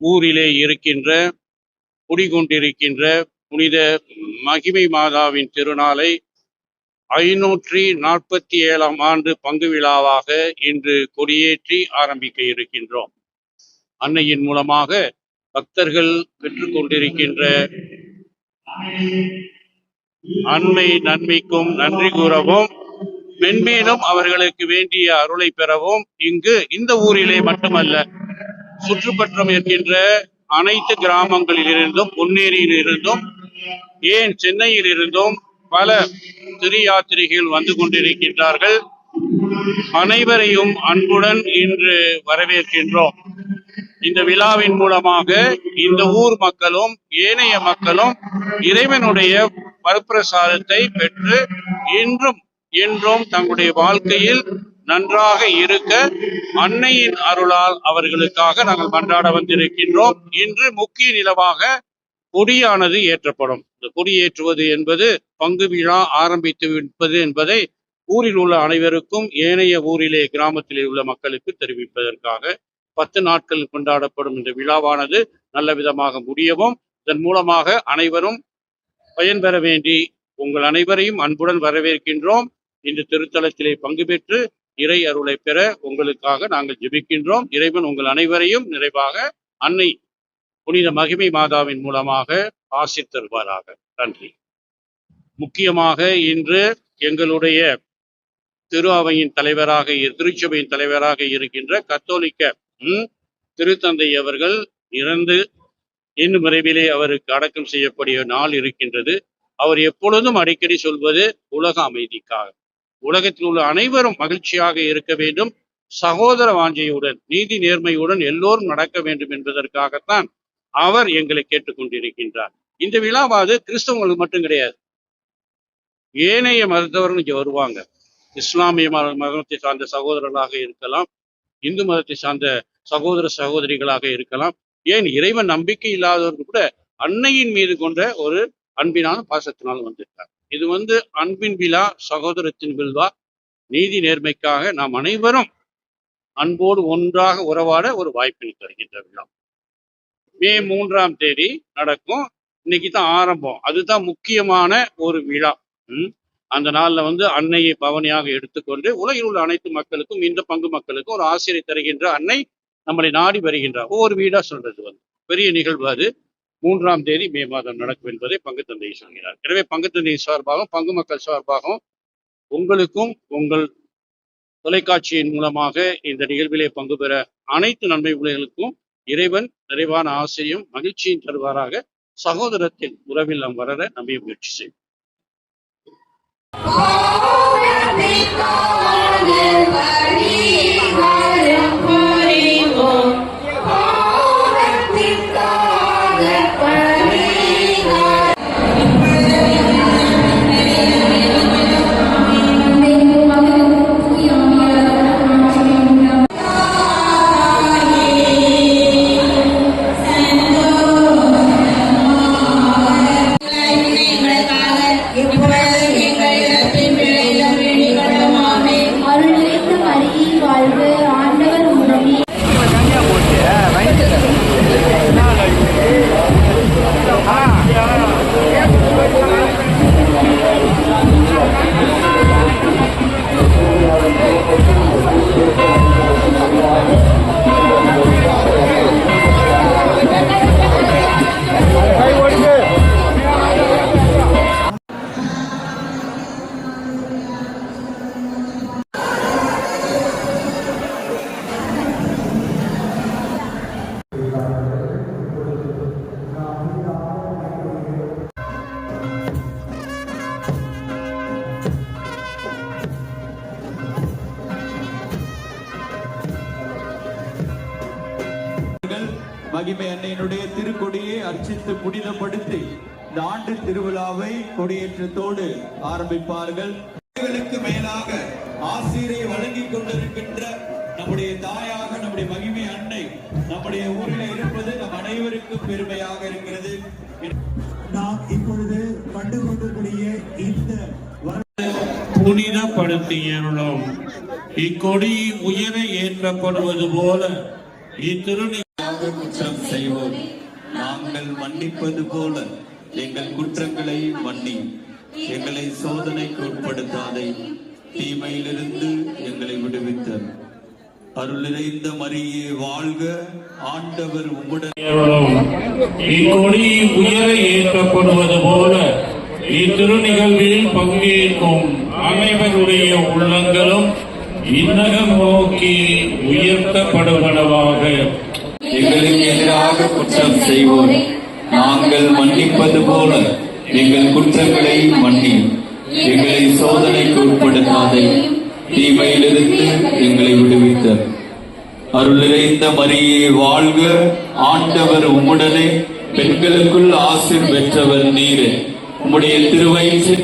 ஊரிலே இருக்கின்ற குடிகொண்டிருக்கின்ற புனித மகிமை மாதாவின் திருநாளை ஐநூற்றி நாற்பத்தி ஏழாம் ஆண்டு பங்கு விழாவாக இன்று கொடியேற்றி ஆரம்பிக்க இருக்கின்றோம். அன்னையின் மூலமாக பக்தர்கள் பெற்றுக்கொண்டிருக்கின்ற அண்மை நன்மைக்கும் நன்றி கூறவும் மென்மேலும் அவர்களுக்கு வேண்டிய அருளை பெறவும் இங்கு இந்த ஊரிலே மட்டுமல்ல சுற்றுப்பட்டம் இருக்கின்ற அனைத்து கிராமங்களில் இருந்தும் பொன்னேரியில் இருந்தும் ஏன் சென்னையில் இருந்தும் பல திரீயாத்திரைகள் வந்து கொண்டிருக்கின்றார்கள் அனைவரையும் அன்புடன் இன்று வரவேற்கின்றோம். இந்த விழாவின் மூலமாக இந்த ஊர் மக்களும் ஏனைய மக்களும் இறைவனுடைய வரப்பிரசாதத்தை பெற்று இன்றும் என்றும் தங்களுடைய வாழ்க்கையில் நன்றாக இருக்க அன்னையின் அருளால் அவர்களுக்காக நாங்கள் மன்றாட வந்திருக்கின்றோம். இன்று முக்கிய நிலவாக கொடியானது ஏற்றப்படும். இந்த கொடியேற்றுவது என்பது பங்கு விழா ஆரம்பித்து விற்பது என்பதை ஊரில் உள்ள அனைவருக்கும் ஏனைய ஊரிலே கிராமத்திலே உள்ள மக்களுக்கு தெரிவிப்பதற்காக பத்து நாட்கள் கொண்டாடப்படும் இந்த விழாவானது நல்ல விதமாக முடியவும் இதன் மூலமாக அனைவரும் பயன்பெற வேண்டி உங்கள் அனைவரையும் அன்புடன் வரவேற்கின்றோம். இந்த திருத்தலத்திலே பங்கு பெற்று இறை அருளை பெற உங்களுக்காக நாங்கள் ஜெபிக்கின்றோம். இறைவன் உங்கள் அனைவரையும் நிறைவாக அன்னை புனித மகிமை மாதாவின் மூலமாக ஆசி தருவாராக. நன்றி. முக்கியமாக இன்று எங்களுடைய திரு அவையின் தலைவராக திருச்சபையின் தலைவராக இருக்கின்ற கத்தோலிக்க திருத்தந்தை அவர்கள் இறந்து இன்னும் விரைவிலே அவருக்கு அடக்கம் செய்யக்கூடிய நாள் இருக்கின்றது. அவர் எப்பொழுதும் அடிக்கடி சொல்வது உலக அமைதிக்காக. உலகத்தில் உள்ள அனைவரும் மகிழ்ச்சியாக இருக்க வேண்டும். சகோதர வாஞ்சையுடன் நீதி நேர்மையுடன் எல்லோரும் நடக்க வேண்டும் என்பதற்காகத்தான் அவர் எங்களை கேட்டுக்கொண்டிருக்கின்றார். இந்த விழாவாது கிறிஸ்தவங்களுக்கு மட்டும் கிடையாது. ஏனைய மதத்தவர்கள் இங்க வருவாங்க. இஸ்லாமிய மத மதத்தை சார்ந்த சகோதரர்களாக இருக்கலாம். இந்து மதத்தை சார்ந்த சகோதர சகோதரிகளாக இருக்கலாம். ஏன் இறைவன் நம்பிக்கை இல்லாதவர்கள் கூட அன்னையின் மீது கொண்ட ஒரு அன்பினாலும் பாசத்தினாலும் வந்திருக்காங்க இது வந்து அன்பின் விழா சகோதரத்தின் விழா நீதி நேர்மைக்காக நாம் அனைவரும் அன்போடு ஒன்றாக உறவாட ஒரு வாய்ப்பினை தருகின்ற விழா. மே மூன்றாம் தேதி நடக்கும். இன்னைக்கு தான் ஆரம்பம். அதுதான் முக்கியமான ஒரு விழா. அந்த நாள்ல வந்து அன்னையை பவனியாக எடுத்துக்கொண்டு உலகில் உள்ள அனைத்து மக்களுக்கும் இந்த பங்கு மக்களுக்கும் ஒரு ஆசிரியர் தருகின்ற அன்னை நம்மளை நாடி வருகின்றார். ஒவ்வொரு வீடா சொல்றது வந்து. பெரிய நிகழ்வு அது. மூன்றாம் தேதி மே மாதம் நடக்கும் என்பதை பங்கு சொல்கிறார். எனவே பங்கு சார்பாகவும் பங்கு மக்கள் சார்பாகவும் உங்களுக்கும் உங்கள் தொலைக்காட்சியின் மூலமாக இந்த நிகழ்விலே பங்கு பெற அனைத்து நன்மை உலகளுக்கும் இறைவன் நிறைவான ஆசையும் மகிழ்ச்சியும் தருவாராக. சகோதரத்தின் உறவில் நாம் வளர நம்பிய முயற்சி செய்வோம். திருக்கொடியை அர்ச்சித்து புனிதப்படுத்தி இந்த ஆண்டு திருவிழாவை கொடியேற்றத்தோடு ஆரம்பிப்பார்கள். மேலாக ஆசிரியை வழங்கிக் கொண்டிருக்கின்ற நம்முடைய தாயாக நம்முடைய மகிமை அன்னை நம்முடைய ஊரில் இருப்பது நம் அனைவருக்கும் பெருமையாக இருக்கிறது. நாம் இப்பொழுது கண்டு கொண்டிருக்கூடிய இந்த வர புனிதப்படுத்தியருளும். இக்கொடி உயர ஏற்றப்படுவது போல இத்திருநி நாங்கள் குற்றம் செய்வோம். நாங்கள் மன்னிப்பது போல எங்கள் குற்றங்களை மன்னி எங்களை சோதனைக்கு உட்படுத்தாதே. தீமையிலிருந்து எங்களை விடுவித்தர் அருள் நிறைந்த மரியே வாழ்க ஆண்டவர் உம்முடன். இக்கொடி உயர ஏற்றப்படுவது போல இத்திருநிகழ்வில் பங்கேற்கும் அனைவருடைய உள்ளங்களும் இன்னகம் நோக்கி உயர்த்தப்படுவனவாக. எங்களுக்கு எதிராக குற்றம் செய்வோம் நாங்கள் மன்னிப்பது போல எங்கள் குற்றங்களை மன்னி. எங்களை சோதனைக்கு உட்படுத்தாதே. தீமையிலிருந்து எங்களை விடுவித்த. அருள் நிறைந்த மரியை வாழ்க. ஆண்டவர் உம்முடனே. பெண்களுக்குள் ஆசிர் பெற்றவர் நீரே. உம்முடைய திருவயிற்று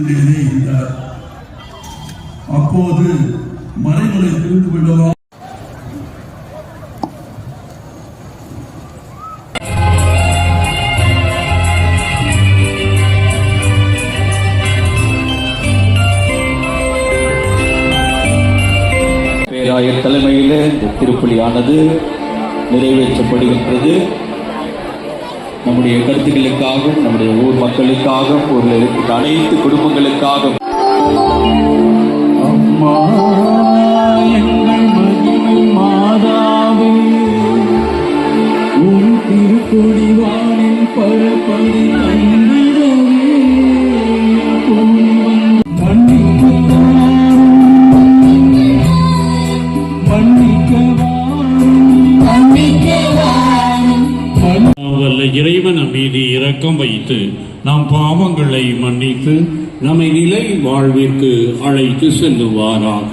எழுதியிருந்தார் அப்போது மறைமலை திருந்து விடவா பேராயர் தலைமையில் இந்த திருப்பலியானது நிறைவேற்றப்படுகின்றது. நம்முடைய கருத்துக்களுக்காகவும் நம்முடைய ஊர் மக்களுக்காகவும் ஒரு அனைத்து குடும்பங்களுக்காகவும். இறைவன் மீது இரக்கம் வைத்து நம் பாவங்களை மன்னித்து நம்மை நிலை வாழ்விற்கு அழைத்து செல்லுவாராக.